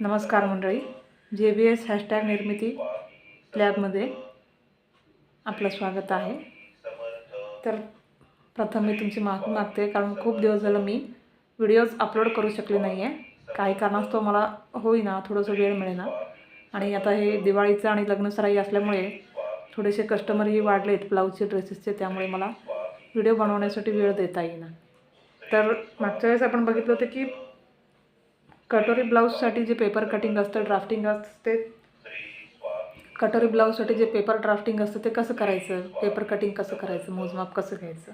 नमस्कार मंडळी. जे बी एस हॅशटॅग निर्मिती लॅबमध्ये आपलं स्वागत आहे. तर प्रथम मी तुमची माफी मागते कारण खूप दिवस झालं मी व्हिडिओज अपलोड करू शकले नाही आहे काही कारणास्तव मला होईना थोडंसं वेळ मिळेना. आणि आता हे दिवाळीचं आणि लग्नसराई असल्यामुळे थोडेसे कस्टमरही वाढलेत ब्लाऊजचे ड्रेसेसचे त्यामुळे मला व्हिडिओ बनवण्यासाठी वेळ देता येईना. तर मागच्या वेळेस आपण बघितलं होतं की कटोरी ब्लाऊजसाठी जे पेपर कटिंग असतं ड्राफ्टिंग असते कटोरी ब्लाऊजसाठी जे पेपर ड्राफ्टिंग असतं ते कसं करायचं? पेपर कटिंग कसं करायचं? मोजमाप कसं घ्यायचं?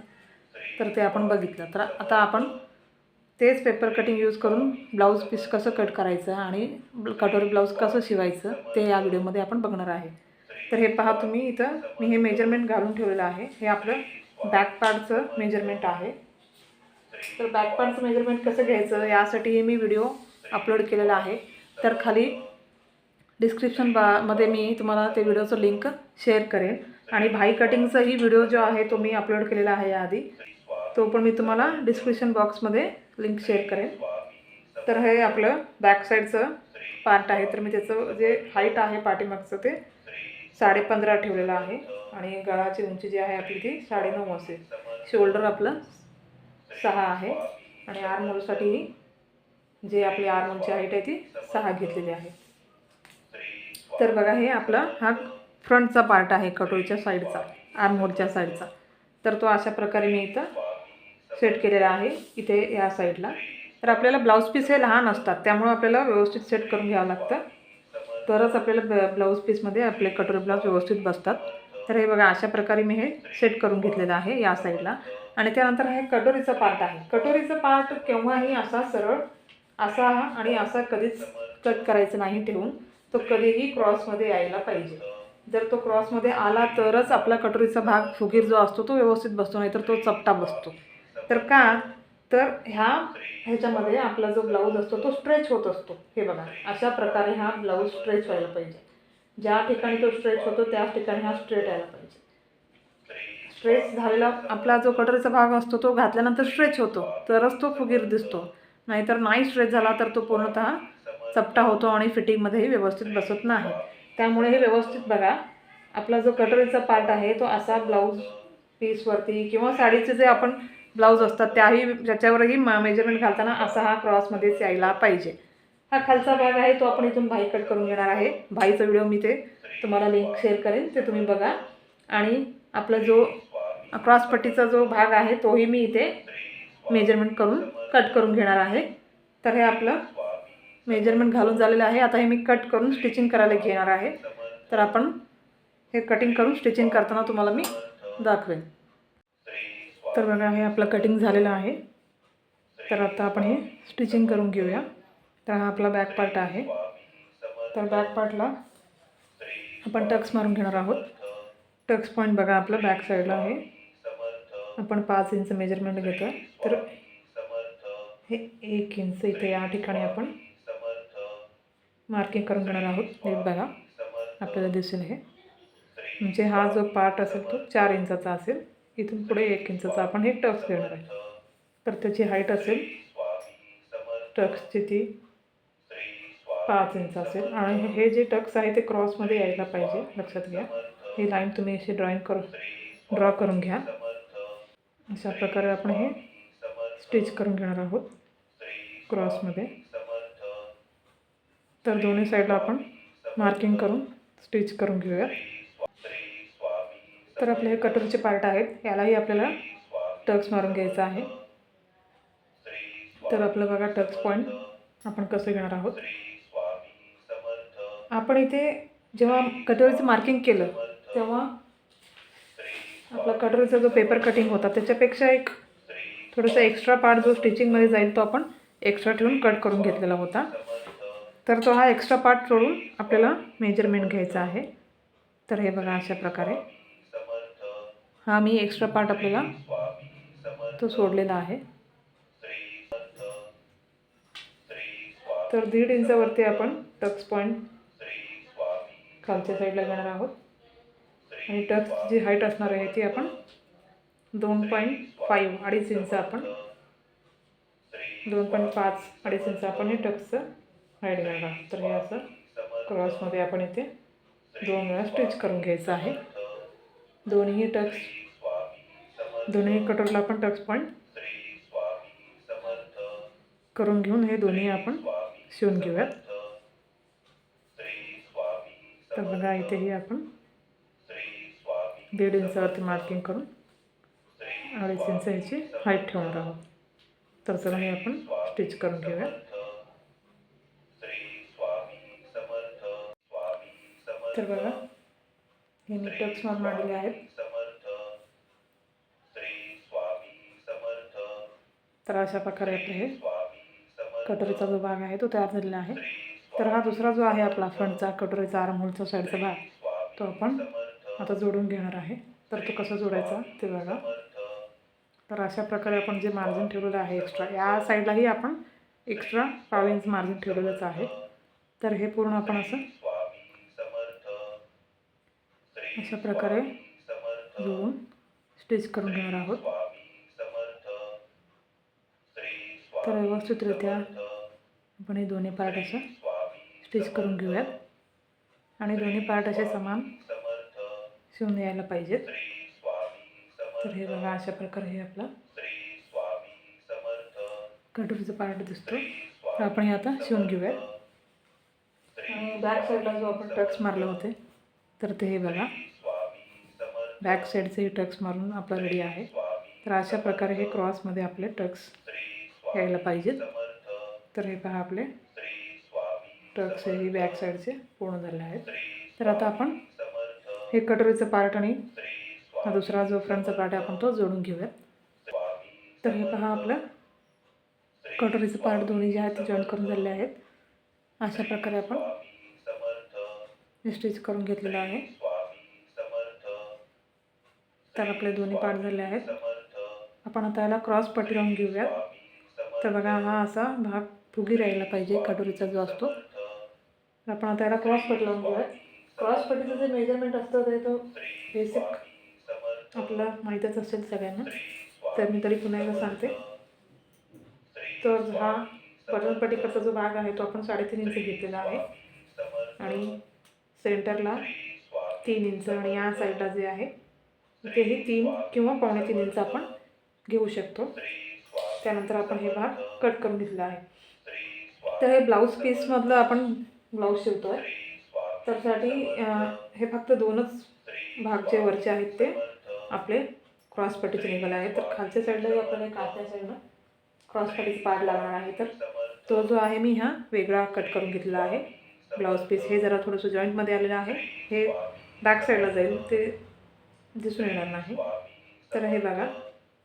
तर ते आपण बघितलं. तर आता आपण तेच पेपर कटिंग यूज करून ब्लाऊज पीस कसं कट करायचं आणि कटोरी ब्लाऊज कसं शिवायचं ते या व्हिडिओमध्ये आपण बघणार आहे. तर हे पहा तुम्ही इथं. मी हे मेजरमेंट घालून ठेवलेलं आहे. हे आपलं बॅक पार्टचं मेजरमेंट आहे. तर बॅक पार्टचं मेजरमेंट कसं घ्यायचं? यासाठी मी व्हिडिओ अपलोड केलेला आहे. तर खाली डिस्क्रिप्शन बामध्ये मी तुम्हाला ते व्हिडिओचं लिंक शेअर करेन आणि भाई कटिंगचाही व्हिडिओ जो आहे तो मी अपलोड केलेला आहे याआधी. तो पण मी तुम्हाला डिस्क्रिप्शन बॉक्समध्ये लिंक शेअर करेन तर हे आपलं बॅक साईडचं पार्ट आहे. तर मी त्याचं जे हाईट आहे पाठीमागचं ते साडेपंधरा ठेवलेलं आहे. आणि गळाची उंची जी आहे आपली ती साडेनऊ असेल. शोल्डर आपलं सहा आहे. आणि आर्महोलसाठी जे आपली आर्महोलची हाईट आहे ती सहा घेतलेली आहे. तर बघा हे आपला हा फ्रंटचा पार्ट आहे कटोरीच्या साईडचा आर्महोलच्या साईडचा. तर तो अशा प्रकारे मी इथं सेट केलेला आहे इथे या साईडला. तर आपल्याला ब्लाऊज पीस हे लहान असतात त्यामुळं आपल्याला व्यवस्थित सेट करून घ्यावं लागतं. तरच आपल्याला ब ब्लाऊज पीसमध्ये आपले कटोरी ब्लाऊज व्यवस्थित बसतात. तर हे बघा अशा प्रकारे मी हे सेट करून घेतलेलं आहे या साईडला. आणि त्यानंतर हे कटोरीचा पार्ट आहे. कटोरीचा पार्ट केव्हाही असा सरळ असा आणि असा कधीच कट करायचं नाही ठेवून तो कधीही क्रॉसमध्ये यायला पाहिजे. जर तो क्रॉसमध्ये आला तरच आपला कटोरीचा भाग फुगीर जो असतो तो व्यवस्थित बसतो नाही तर तो चपटा बसतो. तर का? तर ह्या ह्याच्यामध्ये आपला जो ब्लाऊज असतो तो स्ट्रेच होत असतो. हे बघा अशा प्रकारे हा ब्लाऊज स्ट्रेच व्हायला पाहिजे. ज्या ठिकाणी तो स्ट्रेच होतो त्याच ठिकाणी हा स्ट्रेट यायला पाहिजे. स्ट्रेच झालेला आपला जो कटोरीचा भाग असतो तो घातल्यानंतर स्ट्रेच होतो तरच तो फुगीर दिसतो. नाहीतर नाही स्ट्रेच झाला तर तो पूर्णतः चपटा होतो आणि फिटिंगमध्येही व्यवस्थित बसत नाही. त्यामुळे हे व्यवस्थित बघा. आपला जो कटोरीचा पार्ट आहे तो असा ब्लाऊज पीसवरती किंवा साडीचे जे आपण ब्लाऊज असतात त्याही ज्याच्यावरही मेजरमेंट घालताना असा हा क्रॉसमध्येच यायला पाहिजे. हा खालचा भाग आहे तो आपण इथून भाई कट करून घेणार आहे. भाईचा व्हिडिओ मी ते तुम्हाला लिंक शेअर करेन ते तुम्ही बघा. आणि आपला जो क्रॉसपट्टीचा जो भाग आहे तोही मी इथे मेजरमेंट करून कट करून घेणार आहे. तर हे आपलं मेजरमेंट घालून झालेलं आहे. आता हे मी कट करून स्टिचिंग करायला घेणार आहे. तर आपण हे कटिंग करून स्टिचिंग करताना तुम्हाला मी दाखवेन. तर बघा हे आपलं कटिंग झालेलं आहे. तर आता आपण हे स्टिचिंग करून घेऊया. तर हा आपला बॅक पार्ट आहे. तर बॅक पार्टला आपण टक्स मारून घेणार आहोत. टक्स पॉईंट बघा आपलं बॅक साईडला आहे. आपण पाच इंच मेजरमेंट घेतो तर हे एक इंच इथे या ठिकाणी आपण मार्किंग करून घेणार आहोत. नीट बघा आपल्याला दिसेल हे. म्हणजे हा जो पार्ट असेल तो चार इंचाचा असेल. इथून पुढे एक इंचाचा आपण हे टक्स घेणार आहे. तर त्याची हाईट असेल टक्सची ती पाच इंच असेल. आणि हे जे टक्स आहे ते क्रॉसमध्ये यायला पाहिजे. लक्षात घ्या. ही लाईन तुम्ही अशी ड्रॉईंग करू ड्रॉ करून घ्या. अशा प्रकारे आपण हे स्टिच करून घेणार आहोत क्रॉसमध्ये. तर दोन्ही साईडला आपण मार्किंग करून स्टिच करून घेऊया. तर आपले हे कटोरीचे पार्ट आहेत यालाही आपल्याला टक्स मारून घ्यायचा आहे. तर आपलं बघा टक्स पॉईंट आपण कसं घेणार आहोत. आपण इथे जेव्हा कटोरीचं मार्किंग केलं तेव्हा आपला कटोरीचा जो पेपर कटिंग होता त्याच्यापेक्षा एक थोडासा एक्स्ट्रा पार्ट जो स्टिचिंगमध्ये जाईल तो आपण एक्स्ट्रा ठेवून कट करून घेतलेला होता. तर तो हा एक्स्ट्रा पार्ट सोडून आपल्याला मेजरमेंट घ्यायचा आहे. तर हे बघा अशा प्रकारे. हा मी एक्स्ट्रा पार्ट आपल्याला तो सोडलेला आहे. तर दीड इंचावरती आपण टक्स पॉईंट खालच्या साईडला घेणार आहोत. आणि टक्स जी हाईट असणार आहे ती आपण दोन पॉईंट फाईव्ह अडीच इंच आपण. दोन पॉईंट पाच अडीच इंच आपण हे टक्सचं हाईड घेणार तर हे असं क्रॉसमध्ये आपण इथे दोन वेळा स्टिच करून घ्यायचं आहे. दोन्ही टक्स दोन्ही कटोरला आपण टक्स पॉईंट करून घेऊन हे दोन्ही आपण शिवून घेऊयात. तर बघा इथेही आपण दीड इंचावरती मार्किंग करून अडीच इंच ह्याची हाईट ठेवणार आहोत. तर चला हे आपण स्टिच करून घेऊया. तर बघा हे मी टक्स मारून मांडले आहेत. तर अशा प्रकारे आपलं हे कटोरीचा जो भाग आहे तो तयार झालेला आहे. तर हा दुसरा जो आहे आपला फ्रंटचा कटोरीचा आरमोलचा साईडचा भाग तो आपण आता जोडून घेणार आहे. तर तो कसा जोडायचा ते बघा. तर अशा प्रकारे आपण जे मार्जिन ठेवलेलं आहे एक्स्ट्रा या साईडलाही आपण एक्स्ट्रा पाव इंच मार्जिन ठेवलेलंच आहे. तर हे पूर्ण आपण असं अशा प्रकारे जुळून स्टिच करून घेणार आहोत. तर व्यवस्थितरित्या आपण हे दोन्ही पार्ट असं स्टिच करून घेऊयात. आणि दोन्ही पार्ट असे समान शिवून यायला पाहिजेत. तर हे बघा अशा प्रकारे हे आपला कटोरीचा पार्ट दिसतो. तर आपण हे आता शिवून घेऊयात. आणि बॅक साईडला जो आपण टक्स मारले होते तर ते हे बघा. बॅक साईडचे टक्स मारून आपला रेडी आहे. तर अशा प्रकारे हे क्रॉसमध्ये आपले टक्स यायला पाहिजेत. तर हे पहा आपले टक्स हे बॅक साईडचे पूर्ण झाले आहेत. तर आता आपण हे कटोरीचं पार्ट आणि हा दुसरा जो फ्रंटचा पार्ट आहे आपण तो जोडून घेऊयात. तर हे पहा आपलं. कटोरीचं पार्ट दोन्ही जे आहेत ते जॉईन करून झालेले आहेत. अशा प्रकारे आपण स्टिच करून घेतलेलं आहे. तर आपले दोन्ही पार्ट झाले आहेत. आपण आता याला क्रॉस पट्टी लावून घेऊयात. तर बघा हा असा भाग फुगी राहिला पाहिजे कटोरीचा जो असतो. तर आपण आता याला क्रॉस पट्टी लावून घेऊयात. क्रॉस पट्टीचं जे मेजरमेंट असतं ते तो बेसिक आपला माहीतच असेल सगळ्यांना. तर मी तरी पुन्हा एकदा सांगते. तर हा बटनपट्टीकडचा जो भाग आहे तो आपण साडेतीन इंच घेतलेला आहे. आणि सेंटरला तीन इंच आणि या साईडला जे आहे तेही तीन किंवा पावणे तीन इंच आपण घेऊ शकतो. त्यानंतर आपण हे भाग कट करून घेतला आहे. तर हे ब्लाऊज पीसमधलं आपण ब्लाऊज शिवतो आहे त्यासाठी हे फक्त दोनच भाग जे वरचे आहेत ते. आपले क्रॉस पट्टीचे निघाले आहे तर खालच्या साईडला आपल्याला आपण आतल्या साईडला क्रॉस पट्टीचा पार्ट लागणार आहे. तर तो जो आहे मी हा वेगळा कट करून घेतलेला आहे. ब्लाऊज पीस हे जरा थोडंसं जॉईंटमध्ये आलेलं आहे. हे बॅक साईडला जाईल. ते दिसून येणार नाही. तर हे बघा.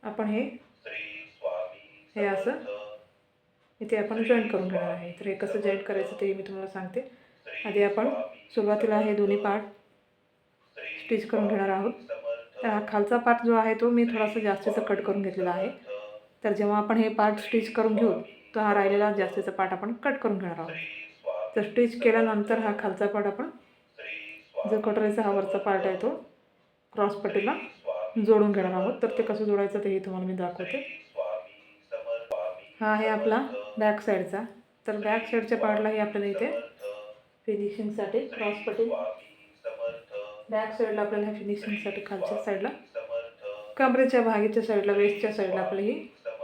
आपण हे हे असं इथे आपण जॉईंट करून घेणार आहे. तर हे कसं जॉईंट करायचं ते मी तुम्हाला सांगते. आधी आपण सुरुवातीला हे दोन्ही पार्ट स्टिच करून घेणार आहोत. तर हा खालचा पार्ट जो आहे तो मी थोडासा जास्तीचा कट करून घेतलेला आहे. तर जेव्हा आपण हे पार्ट स्टिच करून घेऊ तर हा राहिलेला जास्तीचा पार्ट आपण कट करून घेणार आहोत. तर स्टिच केल्यानंतर हा खालचा पार्ट आपण जो कटोरीचा हा वरचा पार्ट आहे तो क्रॉस पट्टीला जोडून घेणार आहोत. तर ते कसं जोडायचं तेही तुम्हाला मी दाखवते. हा आहे आपला बॅक साईडचा तर बॅक साईडच्या पार्टलाही आपल्याला इथे फिनिशिंगसाठी क्रॉस पट्टी बॅक साईडला आपल्याला ह्या फिनिशिंगसाठी खालच्या साईडला. कमरेच्या भागीच्या साईडला वेस्टच्या साईडला आपली ही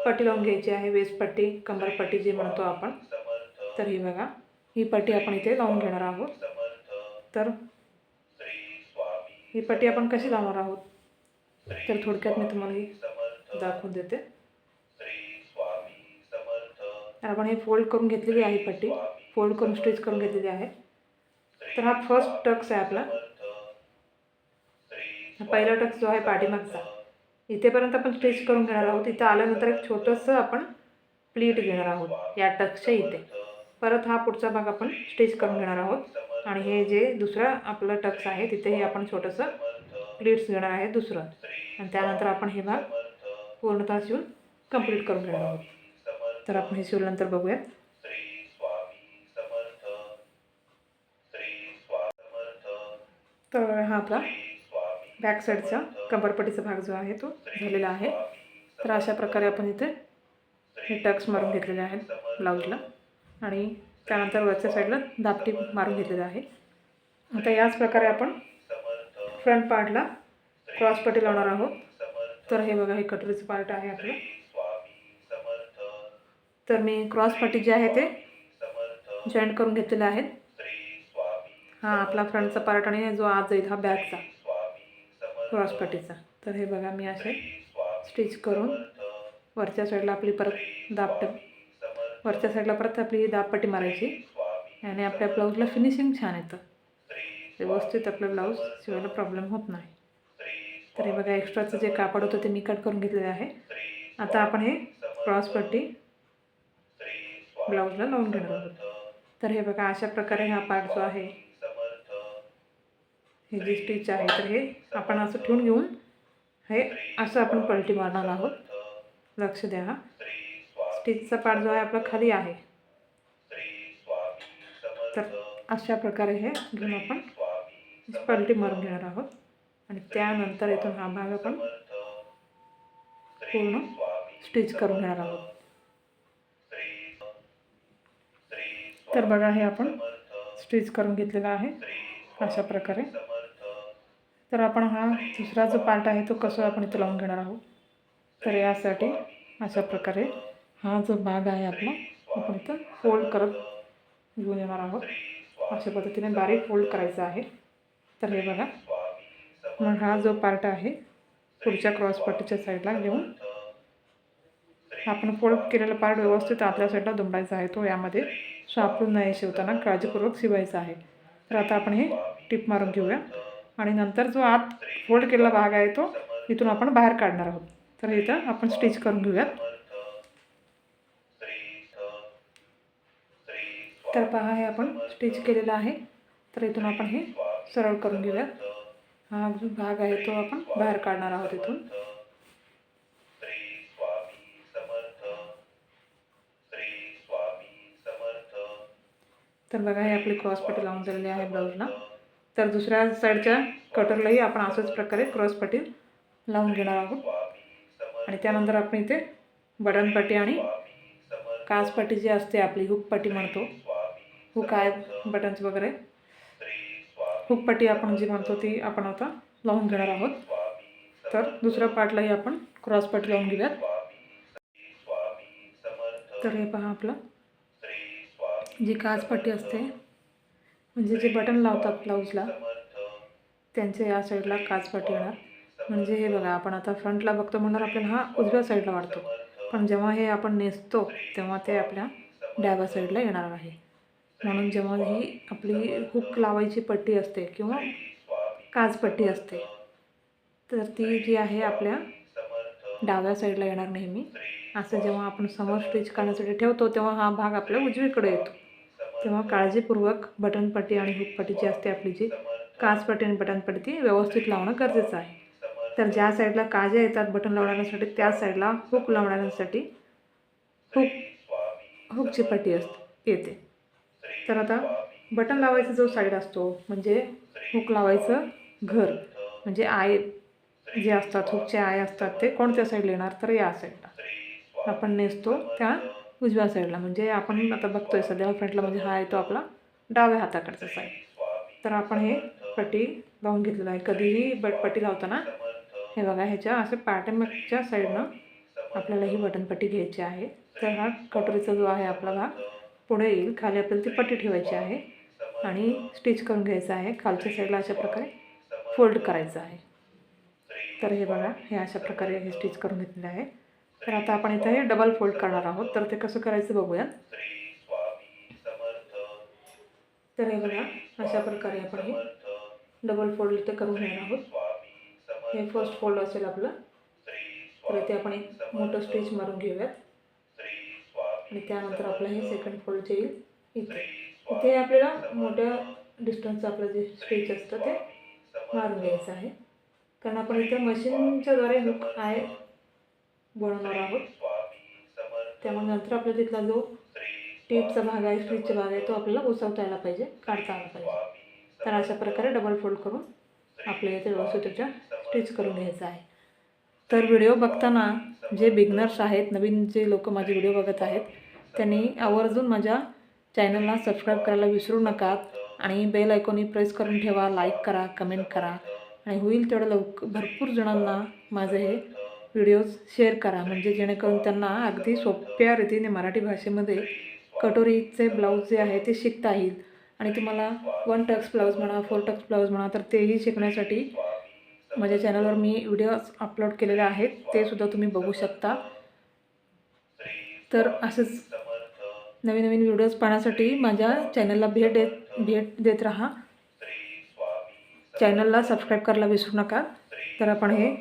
पट्टी लावून घ्यायची आहे. वेस्ट पट्टी कंबरपट्टी जी म्हणतो आपण. तर ही बघा ही पट्टी आपण इथे लावून घेणार आहोत. तर ही पट्टी आपण कशी लावणार आहोत? तर थोडक्यात मी तुम्हाला ही दाखवून देते. आपण हे फोल्ड करून घेतलेली आहे पट्टी. फोल्ड करून स्टिच करून घेतलेली आहे. तर हा फर्स्ट टक्स आहे आपला. पहिला टक्स जो आहे पाठीमागचा. इथेपर्यंत आपण स्टिच करून घेणार आहोत. इथं आल्यानंतर एक छोटंसं आपण प्लीट घेणार आहोत या टक्सच्या इथे. परत हा पुढचा भाग आपण स्टिच करून घेणार आहोत. आणि हे जे दुसरा आपलं टक्स आहे तिथेही आपण छोटंसं प्लीट्स घेणार आहे दुसरं. आणि त्यानंतर आपण हे भाग पूर्णतः शिवून कंप्लीट करून घेणार आहोत. तर आपण हे शिवल्यानंतर बघूयात. तर हा आपला बॅक साईडचा कंबरपट्टीचा भाग जो आहे तो झालेला आहे. तर अशा प्रकारे आपण इथे हे टक्स मारून घेतलेले आहेत ब्लाऊजला आणि त्यानंतर वरच्या साईडला दापटी मारून घेतलेलं आहे. आता याच प्रकारे आपण फ्रंट पार्टला क्रॉस पट्टी लावणार आहोत. तर हे बघा हे कटोरीचं पार्ट आहे आपलं. तर मी क्रॉस पट्टी जे आहे ते जॉईंट करून घेतलेले आहेत हा आपला फ्रंटचा पार्ट आणि जो आज जाईल हा बॅकचा क्रॉस पट्टीचा तर हे बघा मी असे स्टिच करून वरच्या साईडला आपली परत दापट वरच्या साईडला परत आपली ही दाबपट्टी मारायची. आणि आपल्या ब्लाऊजला फिनिशिंग छान येतं. व्यवस्थित आपलं ब्लाऊज शिवायला प्रॉब्लेम होत नाही. तर हे बघा एक्स्ट्राचं जे कापड होतं ते मी कट करून घेतलेलं आहे. आता आपण हे क्रॉस पट्टी ब्लाऊजला लावून घेणार आहोत. तर हे बघा अशा प्रकारे हा पार्ट जो आहे हे जी स्टिच आहे तर हे आपण असं ठेवून घेऊन हे असं आपण पलटी मारणार आहोत. लक्ष द्या. हा स्टिचचा पार्ट जो आहे आपला खाली आहे. तर अशा प्रकारे हे घेऊन आपण पलटी मारून घेणार आहोत. आणि त्यानंतर इथून हा भाग आपण पूर्ण स्टिच करून घेणार आहोत. तर बघा हे आपण स्टिच करून घेतलेलं आहे. अशा प्रकारे तर आपण हा दुसरा जो पार्ट आहे तो कसं आपण इथं लावून घेणार आहोत? तर यासाठी अशा प्रकारे हा जो भाग आहे आपला आपण इथं फोल्ड करत घेऊन येणार आहोत. अशा पद्धतीने बारीक फोल्ड करायचा आहे. तर हे बघा. मग हा जो पार्ट आहे पुढच्या क्रॉस पट्टीच्या साईडला घेऊन आपण फोल्ड केलेला पार्ट व्यवस्थित आतल्या साईडला दुमडायचा आहे. तो यामध्ये सापडून नाही शिवताना काळजीपूर्वक शिवायचा आहे. तर आता आपण हे टिप मारून घेऊया. आणि नंतर जो आत फोल्ड केलेला भाग आहे तो इथून आपण बाहेर काढणार आहोत. तर इथं आपण स्टिच करून घेऊयात. तर पहा हे आपण स्टिच केलेलं आहे. तर इथून आपण हे सरळ करून घेऊयात. हा जो भाग आहे तो आपण बाहेर काढणार आहोत इथून. तर बघा हे आपली क्रॉस पट्टी लावून झालेली आहे ब्लाऊजला. तर दुसऱ्या साईडच्या कटरलाही आपण असंच प्रकारे क्रॉस पट्टी लावून घेणार आहोत. आणि त्यानंतर आपण इथे बटन पट्टी आणि कासपट्टी जी असते आपली हुक पट्टी म्हणतो. हुक आहे बटन्स वगैरे. हुक पट्टी आपण जी म्हणतो ती आपण आता लावून घेणार आहोत. तर दुसऱ्या पार्टलाही आपण क्रॉस पट्टी लावून घेऊयात. तर हे पहा आपलं. जी कासपट्टी असते म्हणजे जे बटन लावतात ब्लाऊजला त्यांच्या या साईडला काचपट येणार. म्हणजे हे बघा आपण आता फ्रंटला बघतो म्हणणार आपल्याला हा उजव्या साईडला वाढतो पण जेव्हा हे आपण नेसतो तेव्हा ते आपल्या डाव्या साईडला येणार आहे. म्हणून जेव्हा ही आपली हुक लावायची पट्टी असते किंवा काचपट्टी असते तर ती जी आहे आपल्या डाव्या साईडला येणार नेहमी. असं जेव्हा आपण समोर स्टिच करण्यासाठी ठेवतो तेव्हा हा भाग आपल्या उजवीकडे येतो. तेव्हा काळजीपूर्वक बटनपट्टी आणि हुकपट्टी जी असते आपली जी काचपट्टी आणि बटनपट्टी ती व्यवस्थित लावणं गरजेचं आहे. तर ज्या साईडला काज्या येतात बटन लावण्यासाठी त्या साईडला हुक लावण्यासाठी हुक हुकची पट्टी असते येते. तर आता बटन लावायचा जो साईड असतो म्हणजे हुक लावायचं घर म्हणजे आय जे असतात हुकचे आय असतात ते कोणत्या साईडला येणार? तर या साईडला. आपण नेसतो त्या उजव्या साईडला. म्हणजे आपण आता बघतोय सध्या फ्रंटला म्हणजे हा आहे तो आपला डाव्या हाताकडचा साईड तर आपण हे पट्टी लावून घेतलेलं आहे. कधीही बट पट्टी लावताना हे बघा ह्याच्या असे पाठीमागच्या साईडनं आपल्याला ही बटनपट्टी घ्यायची आहे. तर हा कटोरीचा जो आहे आपला भाग पुढे येईल. खाली आपल्याला ती पट्टी ठेवायची आहे आणि स्टिच करून घ्यायचं आहे. खालच्या साईडला अशा प्रकारे फोल्ड करायचं आहे. तर हे बघा हे अशा प्रकारे हे स्टिच करून घेतलेलं आहे. तर आता आपण इथं हे डबल फोल्ड करणार आहोत. तर ते कसं करायचं बघूयात. तर हे बघा अशा प्रकारे आपण हे डबल फोल्ड इथे करून घेणार आहोत. हे फर्स्ट फोल्ड असेल आपलं. तर इथे आपण एक मोठं स्टिच मारून घेऊयात. आणि त्यानंतर आपलं हे सेकंड फोल्ड जे येईल इथे. इथे आपल्याला मोठ्या डिस्टन्सचं आपलं जे स्टिच असतं ते मारून घ्यायचं आहे. कारण आपण इथे मशीनच्याद्वारे हुक आहे बनवणार आहोत. त्यामुळे नंतर आपल्या तिथला जो टेपचा भाग आहे स्टिचचा भाग आहे तो आपल्याला उसवता यायला पाहिजे काढता आला पाहिजे. तर अशा प्रकारे डबल फोल्ड करून आपल्या इथे व्यवस्थित त्याच्या स्टिच करून घ्यायचं आहे. तर व्हिडिओ बघताना जे बिगनर्स आहेत नवीन जे लोक माझे व्हिडिओ बघत आहेत त्यांनी आवर्जून माझ्या चॅनलला सबस्क्राईब करायला विसरू नका आणि बेल आयकॉनी प्रेस करून ठेवा लाईक करा कमेंट करा. आणि होईल तेवढं लवक भरपूर जणांना माझे हे व्हिडिओज शेअर करा. म्हणजे जेणेकरून त्यांना अगदी सोप्या रीतीने मराठी भाषेमध्ये कटोरीचे ब्लाऊज जे आहे ते शिकता येईल. आणि तुम्हाला वन टक्स ब्लाऊज म्हणा फोर टक्स ब्लाऊज म्हणा तर तेही शिकण्यासाठी माझ्या चॅनलवर मी व्हिडिओज अपलोड केलेले आहेत. ते सुद्धा तुम्ही बघू शकता. तर असंच नवीन नवीन व्हिडिओज पाहण्यासाठी माझ्या चॅनलला भेट देत भेट देत राहा. चॅनलला सबस्क्राईब करायला विसरू नका. तर आपण हे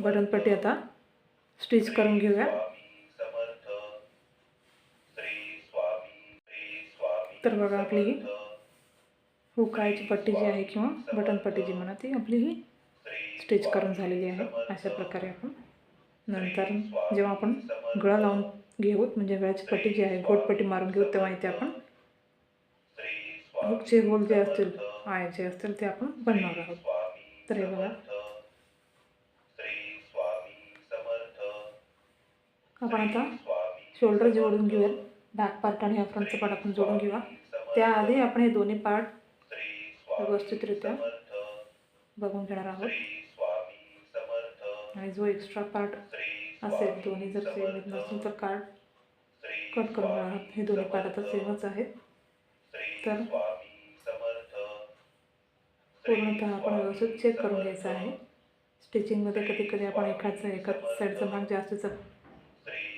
बटनपट्टी आता स्टिच करून घेऊया. तर बघा आपली ही. हुकायची पट्टी जी आहे किंवा बटन पट्टी जी म्हणा ती आपली ही स्टिच करून झालेली आहे. अशा प्रकारे आपण नंतर जेव्हा आपण गळा लावून घेऊ म्हणजे गळ्याची पट्टी जी आहे गोटपट्टी मारून घेऊ तेव्हा इथे आपण हुकचे होल जे असतील आय जे असतील ते आपण बनवणार आहोत. तर हे बघा. आपण आता शोल्डर जोडून घेऊयात बॅक पार्ट आणि हा पार्ट आपण जोडून घेऊया. त्याआधी आपण हे दोन्ही पार्ट व्यवस्थितरित्या बघून घेणार आहोत. आणि जो एक्स्ट्रा पार्ट असेल दोन्ही जर सेम येत नसेल तर कार्ड कट करून घेणार आहोत. हे दोन्ही पार्ट आता सेमच आहेत. तर पूर्णतः आपण व्यवस्थित चेक करून घ्यायचं आहे. स्टिचिंगमध्ये कधी कधी आपण एकाचा एकाच साईडचा भाग जास्तीचा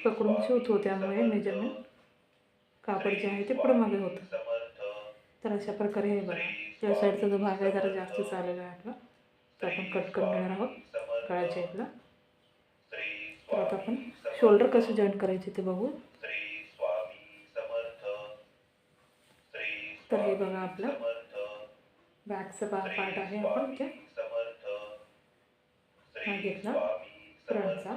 पकडून शिवतो त्यामुळे मेजरमेंट. कापड जे आहे ते पुढं मागे होतं. तर अशा प्रकारे हे बघा. त्या साईडचा जो भाग आहे जरा जास्त चालेला आहे आपला. तो आपण कट करून घेणार आहोत गळ्याच्या इथला. तर आता आपण शोल्डर कसं जॉईन करायचे ते बघू. तर हे बघा आपलं. बॅकचा पा पार्ट आहे आपण त्या हा घेतला. फ्रंटचा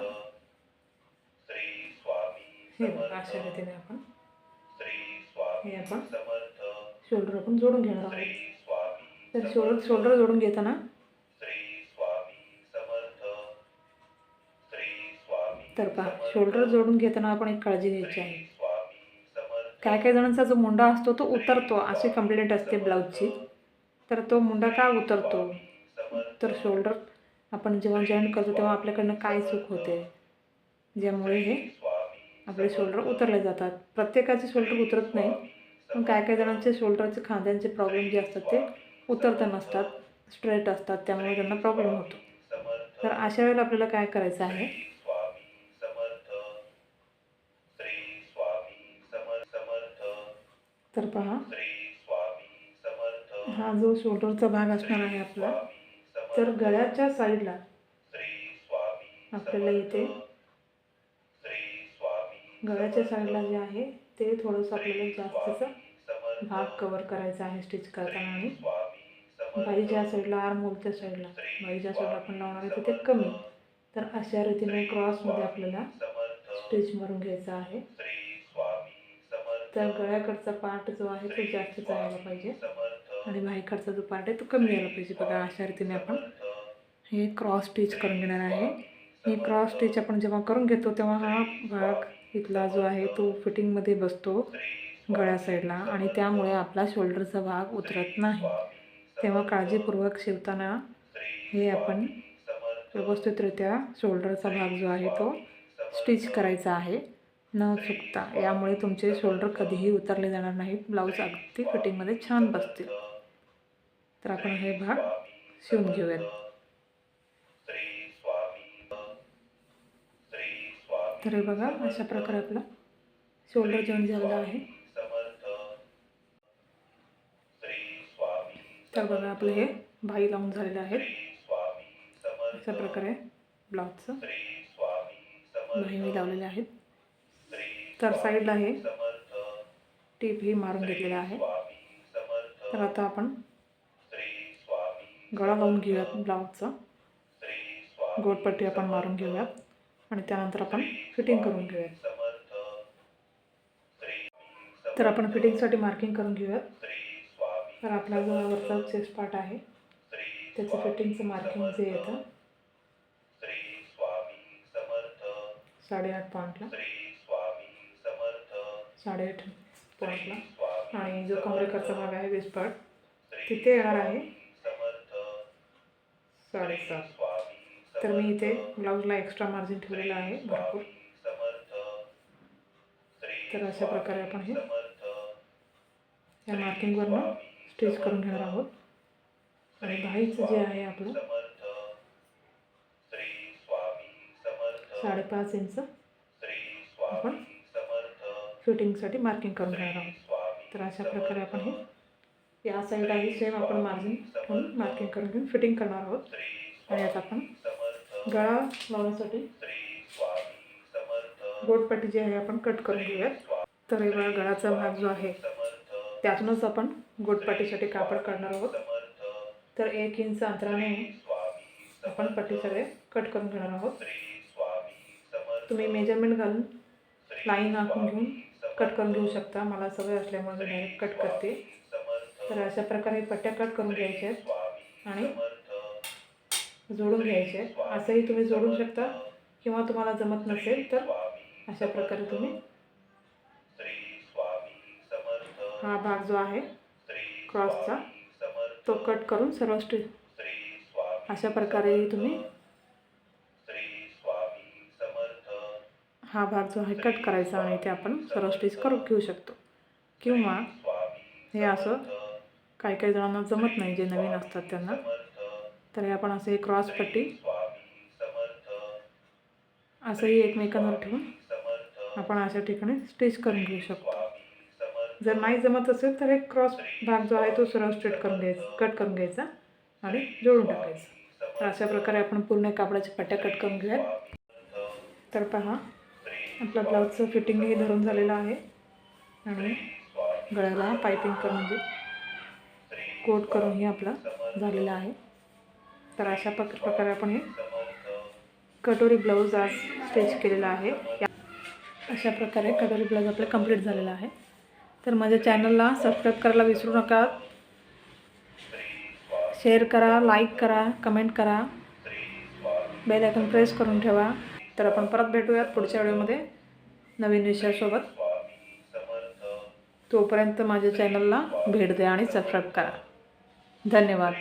हे बघा अशा रीतीने आपण हे आपण शोल्डर आपण जोडून घेणार आहोत. तर शोल्डर शोल्डर जोडून घेताना तर पहा शोल्डर जोडून घेताना आपण एक काळजी घ्यायची आहे. काय काय जणांचा जो मुंडा असतो तो उतरतो अशी कंप्लेंट असते ब्लाऊजची. तर तो मुंडा का उतरतो? तर शोल्डर आपण जेव्हा जॉईन करतो तेव्हा आपल्याकडनं काय चूक होते? ज्यामुळे हे आपले शोल्डर उतरले जातात. प्रत्येकाचे शोल्डर उतरत नाही. पण काय काय जणांचे शोल्डरचे खांद्यांचे प्रॉब्लेम जे असतात ते उतरता नसतात. स्ट्रेट असतात. त्यामुळे त्यांना प्रॉब्लेम होतो. तर अशा वेळेला आपल्याला काय करायचं आहे? तर पहा. हा जो शोल्डरचा भाग असणार आहे आपला तर गळ्याच्या साईडला आपल्याला इथे गळ्याच्या साईडला जे आहे ते थोडंसं आपल्याला जास्तचं भाग कवर करायचा आहे स्टिच करताना आणि बाईच्या साईडला आर होलच्या साईडला बाईच्या साईडला आपण लावणार आहे तिथे कमी. तर अशा रीतीने क्रॉसमध्ये आपल्याला स्टिच मारून घ्यायचा आहे. तर गळ्याकडचा पार्ट जो आहे तो जास्त यायला पाहिजे. आणि बाईकडचा जो पार्ट आहे तो कमी यायला पाहिजे. बघा अशा रीतीने आपण हे क्रॉस स्टिच करून घेणार आहे. ही क्रॉस स्टिच आपण जेव्हा करून घेतो तेव्हा हा भाग इथला जो आहे तो फिटिंगमध्ये बसतो गळ्या साईडला आणि त्यामुळे आपला शोल्डरचा भाग उतरत नाही. तेव्हा काळजीपूर्वक शिवताना हे आपण व्यवस्थितरित्या शोल्डरचा भाग जो आहे तो स्टिच करायचा आहे. न चुकता यामुळे तुमचे शोल्डर कधीही उतरले जाणार नाहीत. ब्लाऊज अगदी फिटिंगमध्ये छान बसतील. तर आपण हे भाग शिवून घेऊयात. तर हे बघा अशा प्रकारे आपला शोल्डर जॉईन झालेला आहे. तर बघा आपलं हे भाई लावून झालेले आहेत अशा प्रकारे ब्लाऊजचं भाई मी लावलेले आहेत. तर साईडला हे टीप ही मारून घेतलेलं आहे. तर आता आपण गळा लावून घेऊयात ब्लाऊजचा गोटपट्टी आपण मारून घेऊयात. आणि त्यानंतर आपण फिटिंग करून घेऊयात. तर आपण फिटिंगसाठी मार्किंग करून घेऊयात. तर आपला जो वरचा चेस्ट पार्ट आहे त्याचं फिटिंगचं मार्किंग जे येतं साडेआठ पॉईंटला साडेआठ पॉईंटला आणि जो कमरेकरचा भाग आहे वेस्टपार्ट तिथे येणार आहे साडेसात. तर मी इथे ब्लाऊजला एक्स्ट्रा मार्जिन ठेवलेलं आहे भरपूर. तर अशा प्रकारे आपण हे या मार्किंगवरनं स्टिच करून घेणार आहोत. आणि बाईचं जे आहे आपलं साडेपाच इंच आपण फिटिंगसाठी मार्किंग करून घेणार आहोत. तर अशा प्रकारे आपण हे या साईडलाही सेम आपण मार्जिन ठेवून मार्किंग करून घेऊन फिटिंग करणार आहोत. आणि आता आपण गळा लावण्यासाठी. गोटपट्टी जी आहे आपण कट करून घेऊयात. तर हे बघा गळाचा भाग जो आहे त्यातूनच आपण गोटपट्टीसाठी कापड काढणार आहोत. तर एक इंच अंतराने आपण पट्टी सगळे कट करून घेणार आहोत. तुम्ही मेजरमेंट घालून लाईन आखून घेऊन कट करून घेऊ शकता. मला सवय असल्यामुळे मी डायरेक्ट कट करते. तर अशा प्रकारे पट्ट्या कट करून घ्यायच्या आहेत. आणि जोडून घ्यायचे आहेत. असंही तुम्ही जोडू शकता किंवा तुम्हाला जमत नसेल तर अशा प्रकारे तुम्ही हा भाग जो आहे क्रॉसचा तो कट करून सर्व स्टि अशा प्रकारे तुम्ही हा भाग जो आहे कट करायचा आणि ते आपण सर्व स्टिच करून घेऊ शकतो. किंवा हे असं काही काही जणांना जमत नाही जे नवीन असतात त्यांना. तर हे आपण असं हे क्रॉस पट्टी असंही एकमेकांवर ठेवून आपण अशा ठिकाणी स्टिच करून घेऊ शकतो. जर नाही जमत असेल तर एक क्रॉस भाग जो आहे तो सरळ स्ट्रेट करून घ्यायचा कट करून घ्यायचा आणि जोडून टाकायचा. तर अशा प्रकारे आपण पूर्ण कापडाच्या पट्ट्या कट करून घेऊयात. तर पहा आपला ब्लाऊजचं फिटिंग हे धरून झालेलं आहे आणि गळ्याला पायपिंग करून म्हणजे कोट करून हे आपला झालेला आहे. तर अशा प्रक प्रकारे आपण हे कटोरी ब्लाऊज आज स्टिच केलेला आहे. या अशा प्रकारे कटोरी ब्लाऊज आपला कंप्लीट झालेलं आहे. तर माझ्या चॅनलला सबस्क्राईब करायला विसरू नका. शेअर करा लाईक करा कमेंट करा. बेल आयकन प्रेस करून ठेवा. तर आपण परत भेटूयात पुढच्या व्हिडिओमध्ये नवीन विषयासोबत. तोपर्यंत माझ्या चॅनलला भेट द्या आणि सबस्क्राईब करा. धन्यवाद.